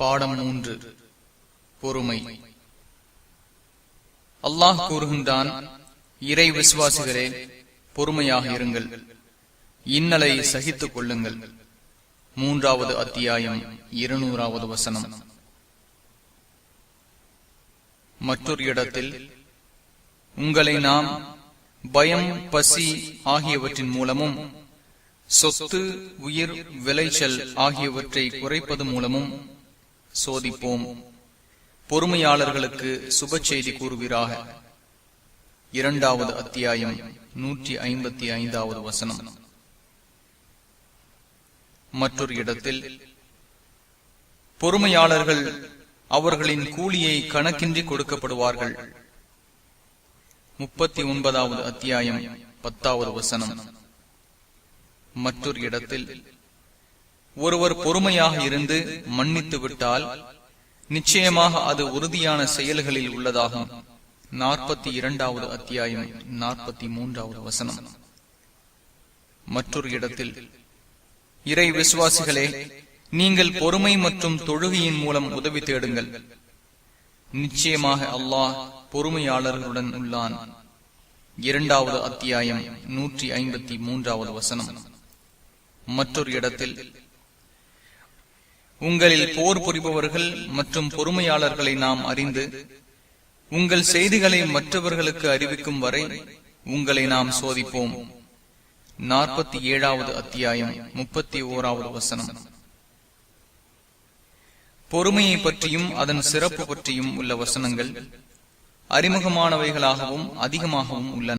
பாடம் மூன்று. பொறுமை. அல்லாஹ் கூறுகின்றான் இறை விசுவாசிகளே பொறுமையாக இருங்கள். இன்னலை சகித்துக் கொள்ளுங்கள். மூன்றாவது அத்தியாயம் இருநூறாவது வசனம். மற்றொரு இடத்தில் உங்களை நாம் பயம் பசி ஆகியவற்றின் மூலமும் சொத்து உயிர் விளைச்சல் ஆகியவற்றை குறைப்பது மூலமும் சோதிப்போம். பொறுமையாளர்களுக்கு சுப செய்தி கூறுவீராக. இரண்டாவது அத்தியாயம் நூற்றி ஐம்பத்தி ஐந்தாவது வசனம். மற்றொரு இடத்தில் பொறுமையாளர்கள் அவர்களின் கூலியை கணக்கின்றி கொடுக்கப்படுவார்கள். முப்பத்தி ஒன்பதாவது அத்தியாயம் பத்தாவது வசனம். மற்றொரு இடத்தில் ஒருவர் பொறுமையாக இருந்து மன்னித்து விட்டால் நிச்சயமாக அது உறுதியான செயல்களில் உள்ளதாகும். நாற்பத்தி இரண்டாவது அத்தியாயம் நாற்பத்தி மூன்றாவது வசனம். மற்றொரு இடத்தில் இறை விசுவாசிகளே நீங்கள் பொறுமை மற்றும் தொழுகையின் மூலம் உதவி தேடுங்கள். நிச்சயமாக அல்லாஹ் பொறுமையாளர்களுடன் உள்ளான். இரண்டாவது அத்தியாயம் நூற்றி ஐம்பத்தி மூன்றாவது வசனம். மற்றொரு இடத்தில் உங்களில் போர் புரிபவர்கள் மற்றும் பொறுமையாளர்களை நாம் அறிந்து உங்கள் செய்திகளை மற்றவர்களுக்கு அறிவிக்கும் வரை உங்களை நாம் சோதிப்போம். நாற்பத்தி ஏழாவது அத்தியாயம் முப்பத்தி ஓராவது வசனம். பொறுமையை பற்றியும் அதன் சிறப்பு பற்றியும் உள்ள வசனங்கள் அறிமுகமானவைகளாகவும் அதிகமாகவும் உள்ளன.